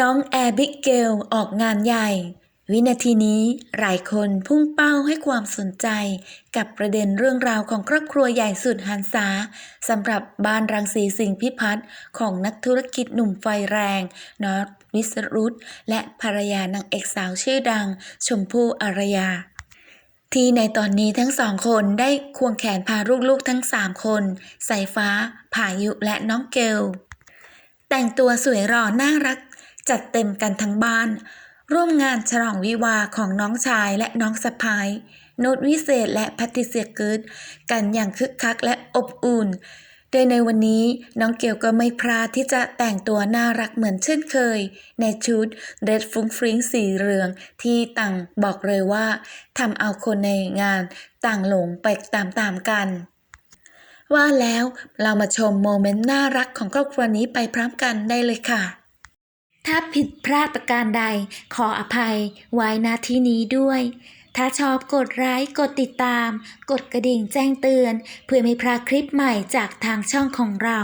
น้องแอบิเกลออกงานใหญ่ วินาทีนี้หลายคนพุ่งเป้าให้ความสนใจ กับประเด็นเรื่องราวของครอบครัวใหญ่สุดหันษาสำหรับบ้านรังสีสิงห์พิพัฒน์ของนักธุรกิจหนุ่มไฟแรงนอตวิสรุตและภรรยานางเอกสาวชื่อดัง ชมพู่อารยาที่ในตอนนี้ทั้งสองคนได้ควงแขนพาลูกๆทั้งสามคนสายฟ้า ผายุและน้องเกล แต่งตัวสวยหล่อน่ารัก จัดเต็มกันทั้งบ้าน ร่วมงานฉลองวิวาของน้องชายและน้องสะพ้ายโนตวิเศษและพทริเซียเกิร์ดกันอย่างคึกคักและอบอุ่น โดยในวันนี้น้องเกลก็ไม่พลาดที่จะแต่งตัวน่ารักเหมือนเช่นเคย ในชุดเดรสฟุ้งฟริ้งสีเหลืองที่ต่างบอกเลยว่าทำเอาคนในงานต่างหลงไปตามๆกันว่าแล้วเรามาชมโมเมนต์น่ารักของครอบครัวนี้ไปพร้อมกันได้เลยค่ะ ถ้าผิดพลาดประการใดขออภัยไว้ณที่นี้ด้วย ถ้าชอบกดไลค์กดติดตาม กดกระดิ่งแจ้งเตือน เพื่อไม่พลาดคลิปใหม่จากทางช่องของเรา